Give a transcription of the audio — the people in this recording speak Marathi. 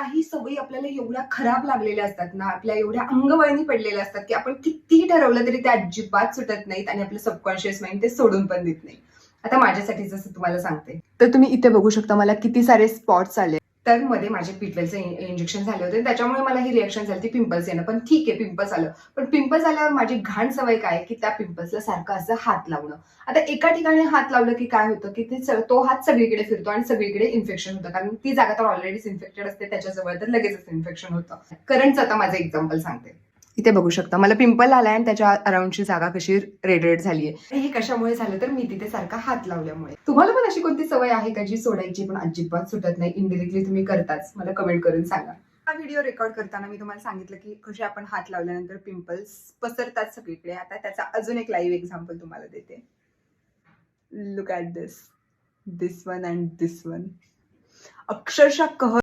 काही सवयी आपल्याला एवढ्या खराब लागलेल्या असतात ना आपल्या एवढ्या अंगवळणी पडलेल्या असतात की आपण कितीही ठरवलं तरी त्या अजिबात सुटत नाहीत आणि आपलं सबकॉन्शियस माइंड ते सोडून पण देत नाही. आता माझ्यासाठी जसं तुम्हाला सांगते. तर तुम्ही इथे बघू शकता मला किती सारे स्पॉट्स आले तर मध्ये माझे पिटवेलचं इंजेक्शन झाले होते. त्याच्यामुळे मला ही रिॲक्शन झाली ती पिंपल्स येणं. पण ठीक आहे पिंपल्स आलं. पण पिंपल्स आल्यावर माझी घाण सवय काय आहे की त्या पिंपल्सला सारखं असं हात लावणं. आता एका ठिकाणी हात लावलं की काय होतं की ते तो हात सगळीकडे फिरतो आणि सगळीकडे इन्फेक्शन होतं. कारण ती जागा तर ऑलरेडीच इन्फेक्टेड असते. त्याच्याजवळ तर लगेचच इन्फेक्शन होतं. करंटचं आता माझं एक्झाम्पल सांगते. इथे बघू शकता. मला पिंपल आलाय आणि त्याच्या अराउंडची जागा कशी रेड रेड झाली आहे हे कशामुळे झालं तर मी तिथे सारखा हात लावल्यामुळे. तुम्हाला पण अशी कोणती सवय आहे का जी सोडायची पण अजिबात सुटत नाही? इनडिरेक्टली तुम्ही करताच. मला कमेंट करून सांगा. हा व्हिडिओ रेकॉर्ड करताना मी तुम्हाला सांगितलं की कसे आपण हात लावल्यानंतर पिंपल्स पसरतात सगळीकडे. आता त्याचा अजून एक लाईव्ह एक्झाम्पल तुम्हाला देते. Look at this this one and this one अक्षरशः कह